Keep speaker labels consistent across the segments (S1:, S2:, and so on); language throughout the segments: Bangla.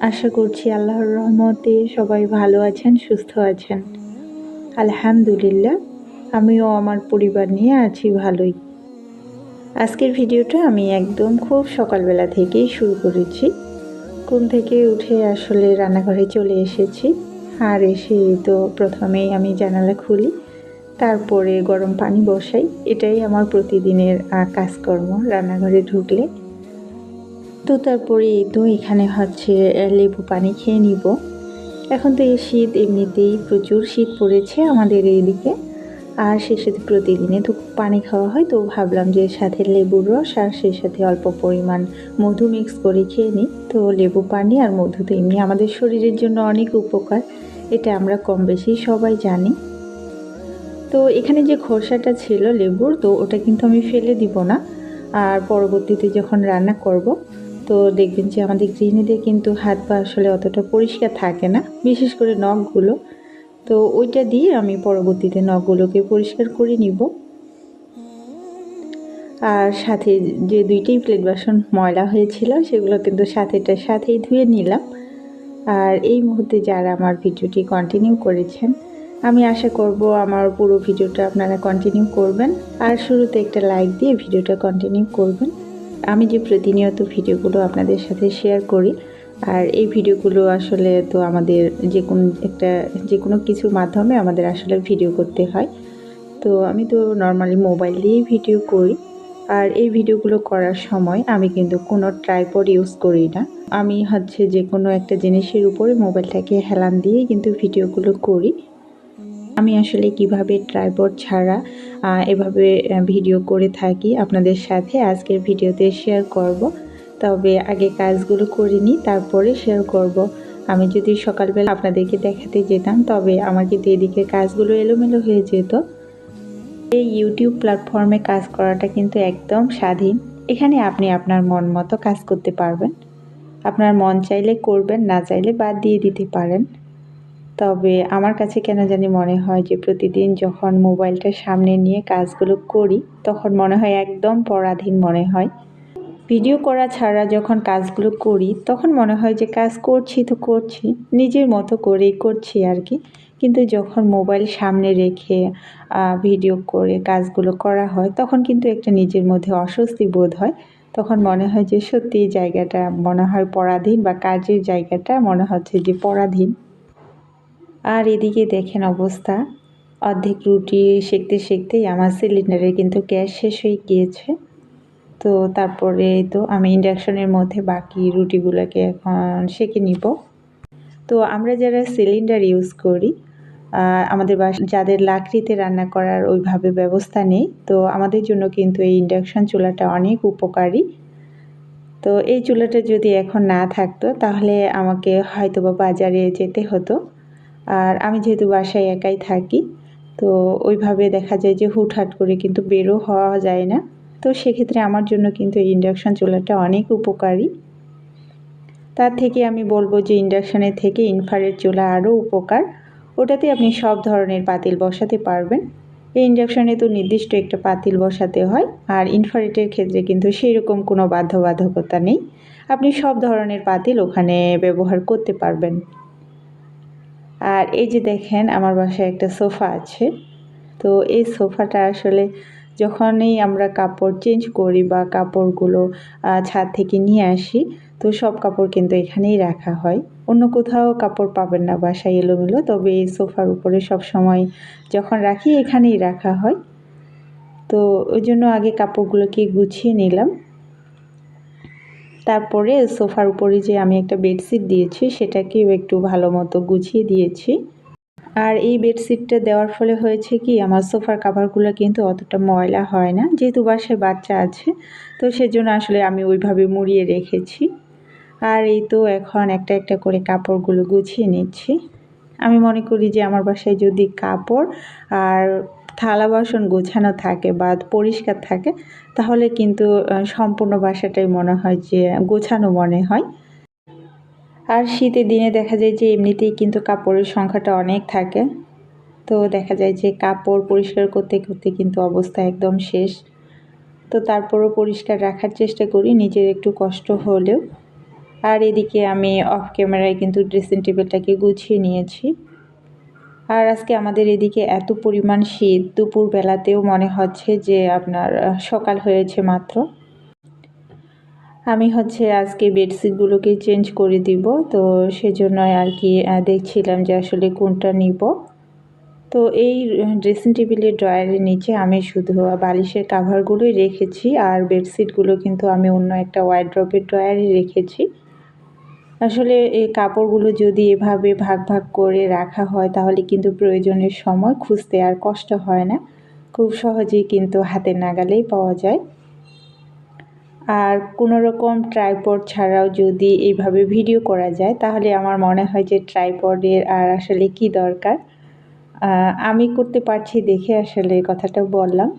S1: আশা করছি আল্লাহর রহমতে সবাই ভালো আছেন, সুস্থ আছেন। আলহামদুলিল্লাহ, আমিও আমার পরিবার নিয়ে আছি ভালোই। আজকের ভিডিওটা আমি একদম খুব সকালবেলা থেকেই শুরু করেছি। ঘুম থেকে উঠে আসলে রান্নাঘরে চলে এসেছি। আর এসে তো প্রথমেই আমি জানালা খুলি, তারপরে গরম পানি বসাই। এটাই আমার প্রতিদিনের কাজকর্ম। রান্নাঘরে ঢুকলে তো তারপরে এই তো এখানে হচ্ছে লেবু পানি খেয়ে নিব। এখন তো এই শীত, এমনিতেই প্রচুর শীত পড়েছে আমাদের এইদিকে। আর সেই সাথে প্রতিদিনে তো পানি খাওয়া হয়, তো ভাবলাম যে সাথে লেবুর রস আর সেই সাথে অল্প পরিমাণ মধু মিক্স করে খেয়ে নিই। তো লেবু পানি আর মধু তো এমনি আমাদের শরীরের জন্য অনেক উপকার, এটা আমরা কম বেশি সবাই জানি। তো এখানে যে খোসাটা ছিল লেবুর, তো ওটা কিন্তু আমি ফেলে দিব না। আর পরবর্তীতে যখন রান্না করব তো দেখবেন যে আমাদের গৃহিণীদের কিন্তু হাত পা আসলে অতটা পরিষ্কার থাকে না, বিশেষ করে নখগুলো। তো ওইটা দিয়ে আমি পরবর্তীতে নখগুলোকে পরিষ্কার করে নিব। আর সাথে যে দুইটাই প্লেট বাসন ময়লা হয়েছিল, সেগুলো কিন্তু সাথেটা সাথেই ধুয়ে নিলাম। আর এই মুহূর্তে যারা আমার ভিডিওটি কন্টিনিউ করেছেন, আমি আশা করব আমার পুরো ভিডিওটা আপনারা কন্টিনিউ করবেন। আর শুরুতে একটা লাইক দিয়ে ভিডিওটা কন্টিনিউ করবেন। আমি যে প্রতিনিয়ত ভিডিওগুলো আপনাদের সাথে শেয়ার করি, আর এই ভিডিওগুলো আসলে তো আমাদের যে কোনো একটা, যে কোনো কিছুর মাধ্যমে আমাদের আসলে ভিডিও করতে হয়। তো আমি তো নর্মালি মোবাইল দিয়েই ভিডিও করি, আর এই ভিডিওগুলো করার সময় আমি কিন্তু কোনো ট্রাইপড ইউজ করি না। আমি হচ্ছে যে কোনো একটা জিনিসের উপরে মোবাইলটাকে হেলান দিয়েই কিন্তু ভিডিওগুলো করি। আমি আসলে কীভাবে ট্রাইপড ছাড়া এভাবে ভিডিও করে থাকি আপনাদের সাথে আজকের ভিডিওতে শেয়ার করব। তবে আগে কাজগুলো করে নিই, তারপরে শেয়ার করব। আমি যদি সকালবেলা আপনাদেরকে দেখাতে যেতাম, তবে আমার কিন্তু এদিকে কাজগুলো এলোমেলো হয়ে যেত। এই ইউটিউব প্ল্যাটফর্মে কাজ করাটা কিন্তু একদম স্বাধীন। এখানে আপনি আপনার মন মতো কাজ করতে পারবেন। আপনার মন চাইলে করবেন, না চাইলে বাদ দিয়ে দিতে পারেন। তবে আমার কাছে কেন জানি মনে হয় যে প্রতিদিন যখন মোবাইলটা সামনে নিয়ে কাজগুলো করি, তখন মনে হয় একদম পরাধীন মনে হয়। ভিডিও করা ছাড়া যখন কাজগুলো করি, তখন মনে হয় যে কাজ করছি তো করছি, নিজের মতো করেই করছি আর কি। কিন্তু যখন মোবাইল সামনে রেখে ভিডিও করে কাজগুলো করা হয়, তখন কিন্তু একটা নিজের মধ্যে অস্বস্তি বোধ হয়। তখন মনে হয় যে সত্যি জায়গাটা মনে হয় পরাধীন বা কাজের জায়গাটা মনে হচ্ছে যে পরাধীন। আর এদিকে দেখেন অবস্থা। অর্ধেক রুটি সেঁকতে সেঁকতেই আমার সিলিন্ডারে কিন্তু গ্যাস শেষ হয়ে গিয়েছে। তো তারপরে তো আমি ইন্ডাকশনের মধ্যে বাকি রুটিগুলোকে এখন সেঁকে নিব। তো আমরা যারা সিলিন্ডার ইউজ করি আমাদের বাস, যাদের লাকড়িতে রান্না করার ওইভাবে ব্যবস্থা নেই, তো আমাদের জন্য কিন্তু এই ইন্ডাকশন চুলাটা অনেক উপকারী। তো এই চুলাটা যদি এখন না থাকতো, তাহলে আমাকে হয়তো বা বাজারে যেতে হতো। আর আমি যেহেতু বাসায় একাই থাকি, তো ওইভাবে দেখা যায় যে হুটহাট করে কিন্তু বেরো হওয়া যায় না। তো সেক্ষেত্রে আমার জন্য কিন্তু এই ইন্ডাকশান চুলাটা অনেক উপকারী। তার থেকে আমি বলব যে ইন্ডাকশানের থেকে ইনফারের চুলা আরও উপকার। ওটাতে আপনি সব ধরনের পাতিল বসাতে পারবেন। এই ইন্ডাকশানে তো নির্দিষ্ট একটা পাতিল বসাতে হয় আর ইনফারেটের ক্ষেত্রে কিন্তু সেই রকম কোনো বাধ্যবাধকতা নেই। আপনি সব ধরনের পাতিল ওখানে ব্যবহার করতে পারবেন। আর এই যে দেখেন, আমার বাসায় একটা সোফা আছে। তো এই সোফাটা আসলে যখনই আমরা কাপড় চেঞ্জ করি বা কাপড়গুলো ছাদ থেকে নিয়ে আসি, তো সব কাপড় কিন্তু এখানেই রাখা হয়। অন্য কোথাও কাপড় পাবেন না বাসায় এলোমেলো, তবে এই সোফার উপরে সব সময় যখন রাখি, এখানেই রাখা হয়। তো ওই জন্য আগে কাপড়গুলোকে গুছিয়ে নিলাম। তারপরে সোফার উপরে যে আমি একটা বেডশিট দিয়েছি, সেটাকেও একটু ভালো মতো গুছিয়ে দিয়েছি। আর এই বেডশিটটা দেওয়ার ফলে হয়েছে কি, আমার সোফার কাভারগুলো কিন্তু অতটা ময়লা হয় না, যেহেতু বাসায় বাচ্চা আছে, তো সেজন্য আসলে আমি ওইভাবে মুড়িয়ে রেখেছি। আর এই তো এখন একটা একটা করে কাপড়গুলো গুছিয়ে নিচ্ছি। আমি মনে করি যে আমার বাসায় যদি কাপড় আর থালা বাসন গোছানো থাকে বা পরিষ্কার থাকে, তাহলে কিন্তু সম্পূর্ণ বাসাটাই মনে হয় যে গোছানো মনে হয়। আর শীতের দিনে দেখা যায় যে এমনিতেই কিন্তু কাপড়ের সংখ্যাটা অনেক থাকে। তো দেখা যায় যে কাপড় পরিষ্কার করতে করতে কিন্তু অবস্থা একদম শেষ। তো তারপরও পরিষ্কার রাখার চেষ্টা করি, নিজের একটু কষ্ট হলেও। আর এদিকে আমি অফ ক্যামেরায় কিন্তু ড্রেসিং টেবিলটাকে গুছিয়ে নিয়েছি। আর আজকে আমাদের এদিকে এত পরিমাণ শীত, দুপুর বেলাতেও মনে হচ্ছে যে আপনার সকাল হয়েছে মাত্র। আমি হচ্ছে আজকে বেডশিটগুলোকে চেঞ্জ করে দিব, তো সেজন্যই আর কি দেখছিলাম যে আসলে কোনটা নিব। তো এই ড্রেসিং টেবিলের ড্রয়ারের নিচে আমি শুধু বালিশের কাভারগুলোই রেখেছি, আর বেডশিটগুলো কিন্তু আমি অন্য একটা ওয়াইড্রপের ড্রয়ারে রেখেছি। আসলে এই কাপড়গুলো যদি এভাবে ভাগ ভাগ করে রাখা হয়, তাহলে কিন্তু প্রয়োজনের সময় খুঁজতে আর কষ্ট হয় না। খুব সহজেই কিন্তু হাতের নাগালেই পাওয়া যায়। আর কোনো রকম ট্রাইপড ছাড়াও যদি এইভাবে ভিডিও করা যায়, তাহলে আমার মনে হয় যে ট্রাইপডের আর আসলে কি দরকার। আমি করতে পারছি দেখে আসলে কথাটা বললাম।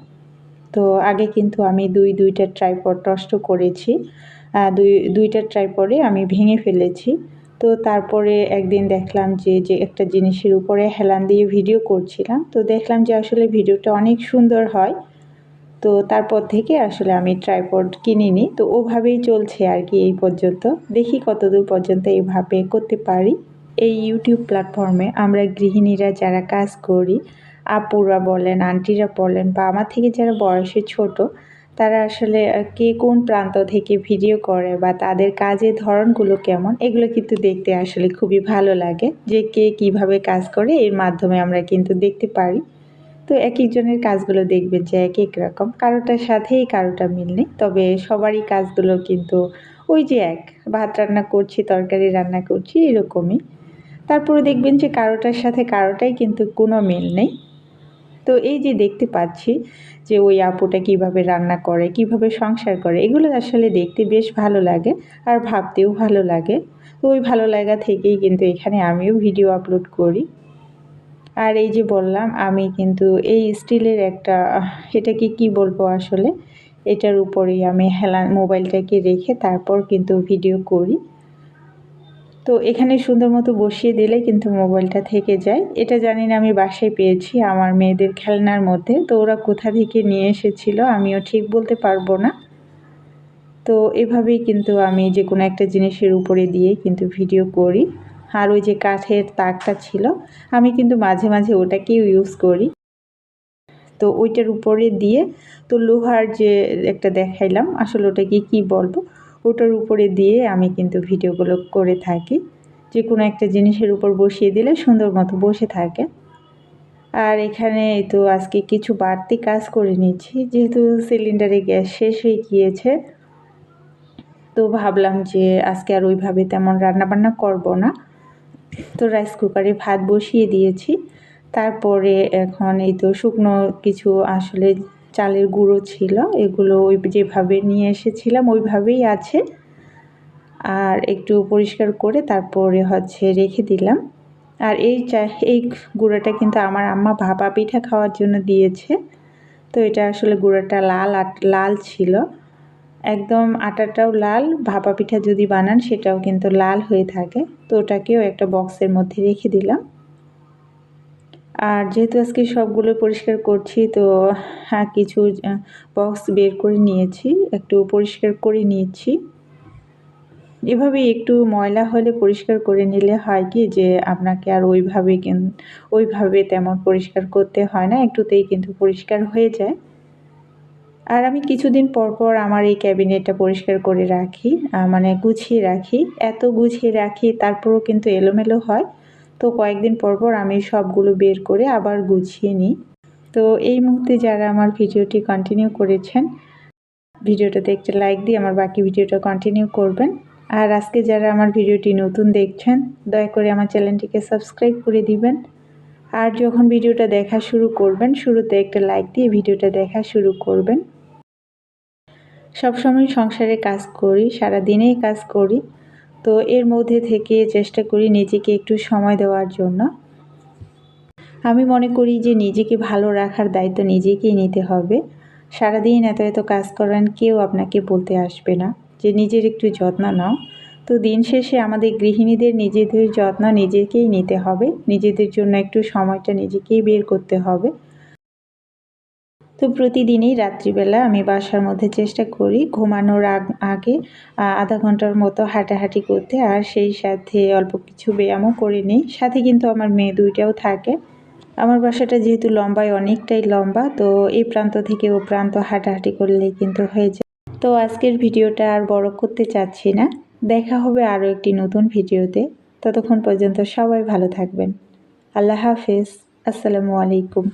S1: তো আগে কিন্তু আমি দুই, দুইটা ট্রাইপড নষ্ট করেছি। দুই, দুইটা ট্রাইপডে আমি ভেঙে ফেলেছি। তো তারপরে একদিন দেখলাম যে যে একটা জিনিসের উপরে হেলান দিয়ে ভিডিও করছিলাম। তো দেখলাম যে আসলে ভিডিওটা অনেক সুন্দর হয়। তো তারপর থেকে আসলে আমি ট্রাইপড কিনিনি। তো ওভাবেই চলছে আর কি এই পর্যন্ত। দেখি কতদূর পর্যন্ত এইভাবে করতে পারি। এই ইউটিউব প্ল্যাটফর্মে আমরা গৃহিণীরা যারা কাজ করি, আপুরা বলেন, আন্টিরা বলেন বা আমার থেকে যারা বয়সে ছোট তারা আসলে কে কোন প্রান্ত থেকে ভিডিও করে বা তাদের কাজের ধরনগুলো কেমন, এগুলো কিন্তু দেখতে আসলে খুবই ভালো লাগে যে কে কীভাবে কাজ করে, এর মাধ্যমে আমরা কিন্তু দেখতে পারি। তো এক একজনের কাজগুলো দেখবেন যে এক এক রকম, কারোটার সাথেই কারোটা মিল নেই, তবে সবারই কাজগুলো কিন্তু ওই যে এক, ভাত রান্না করছি, তরকারি রান্না করছি, এরকমই। তারপরে দেখবেন যে কারোটার সাথে কারোটাই কিন্তু কোনো মিল নেই। তো এই যে দেখতে পাচ্ছি যে ওই আপুটা কীভাবে রান্না করে, কীভাবে সংসার করে, এগুলো আসলে দেখতে বেশ ভালো লাগে আর ভাবতেও ভালো লাগে। তো ওই ভালো লাগা থেকেই কিন্তু এখানে আমিও ভিডিও আপলোড করি। আর এই যে বললাম, আমি কিন্তু এই স্টিলের একটা এটাকে কি বলব আসলে? এটার উপরেই আমি হেলা, মোবাইলটাকে রেখে তারপর কিন্তু ভিডিও করি। তো এখানে সুন্দর মতো বসিয়ে দিলে কিন্তু মোবাইলটা থেকে যায়। এটা জানি না আমি বাসায় পেয়েছি আমার মেয়েদের খেলনার মধ্যে। তো ওরা কোথা থেকে নিয়ে এসেছিল আমিও ঠিক বলতে পারব না। তো এভাবেই কিন্তু আমি যে কোনো একটা জিনিসের উপরে দিয়ে কিন্তু ভিডিও করি। আর ওই যে কাঠের তাকটা ছিল, আমি কিন্তু মাঝে মাঝে ওটাকেও ইউজ করি। তো ওইটার উপরে দিয়ে তো লোহার যে একটা দেখাইলাম, আসলে ওটাকে কি বলব? ওটার উপরে দিয়ে আমি কিন্তু ভিডিওগুলো করে থাকি। যে কোনো একটা জিনিসের উপর বসিয়ে দিলে সুন্দর মতো বসে থাকে। আর এখানে তো আজকে কিছু বাড়তি কাজ করে নিচ্ছি। যেহেতু সিলিন্ডারে গ্যাস শেষ হয়ে গিয়েছে, তো ভাবলাম যে আজকে আর ওইভাবে তেমন রান্নাবান্না করব না। তো রাইস কুকারে ভাত বসিয়ে দিয়েছি। তারপরে এখন এই তো শুকনো কিছু আসলে চালের গুঁড়ো ছিল, এগুলো ওই যেভাবে নিয়ে এসেছিলাম ওইভাবেই আছে। আর একটু পরিষ্কার করে তারপরে হচ্ছে রেখে দিলাম। আর এই চা, এই গুঁড়োটা কিন্তু আমার আম্মা ভাপা পিঠা খাওয়ার জন্য দিয়েছে। তো এটা আসলে গুঁড়োটা লাল লাল ছিল। একদম আটাটাও লাল, ভাপা পিঠা যদি বানান সেটাও কিন্তু লাল হয়ে থাকে। তো ওটাকেও একটা বক্সের মধ্যে রেখে দিলাম। আর যেহেতু আজকে সবগুলো পরিষ্কার করছি, তো হ্যাঁ কিছু বক্স বের করে নিয়েছি, একটু পরিষ্কার করে নিয়েছি। এভাবে একটু ময়লা হলে পরিষ্কার করে নিলে হয় কি যে, আপনাকে আর ওইভাবে ওইভাবে তেমন পরিষ্কার করতে হয় না, একটুতেই কিন্তু পরিষ্কার হয়ে যায়। আর আমি কিছুদিন পর পর আমার এই ক্যাবিনেটটা পরিষ্কার করে রাখি মানে গুছিয়ে রাখি। এত গুছিয়ে রাখি, তারপরও কিন্তু এলোমেলো হয়। তো কয়েকদিন পর পর আমি সবগুলো বের করে আবার গুছিয়ে নিই। তো এই মুহূর্তে যারা আমার ভিডিওটি কন্টিনিউ করেছেন, ভিডিওটাতে একটা লাইক দিয়ে আমার বাকি ভিডিওটা কন্টিনিউ করবেন। আর আজকে যারা আমার ভিডিওটি নতুন দেখছেন, দয়া করে আমার চ্যানেলটিকে সাবস্ক্রাইব করে দিবেন। আর যখন ভিডিওটা দেখা শুরু করবেন, শুরুতে একটা লাইক দিয়ে ভিডিওটা দেখা শুরু করবেন। সবসময় সংসারে কাজ করি সারা দিনেই কাজ করি। তো এর মধ্যে থেকে চেষ্টা করি নিজেকে একটু সময় দেওয়ার জন্য। আমি মনে করি যে নিজেকে ভালো রাখার দায়িত্ব নিজেকেই নিতে হবে। সারাদিন এত এত কাজ করেন, কেউ আপনাকে বলতে আসবে না যে নিজের একটু যত্ন নাও। তো দিন শেষে আমাদের গৃহিণীদের নিজেদের যত্ন নিজেকেই নিতে হবে। নিজেদের জন্য একটু সময়টা নিজেকেই বের করতে হবে। তো প্রতিদিনই রাত্রিবেলা আমি বাসার মধ্যে চেষ্টা করি ঘুমানোর আগে আধা ঘণ্টার মতো হাঁটাহাঁটি করতে। আর সেই সাথে অল্প কিছু ব্যায়ামও করে নিই। সাথে কিন্তু আমার মেয়ে দুইটাও থাকে। আমার বাসাটা যেহেতু লম্বায় অনেকটাই লম্বা, তো এই প্রান্ত থেকে ও প্রান্ত হাঁটাহাঁটি করলেই কিন্তু হয়ে যায়। তো আজকের ভিডিওটা আর বড় করতে চাচ্ছি না। দেখা হবে আরও একটি নতুন ভিডিওতে। ততক্ষণ পর্যন্ত সবাই ভালো থাকবেন। আল্লাহ হাফেজ। আসসালামু আলাইকুম।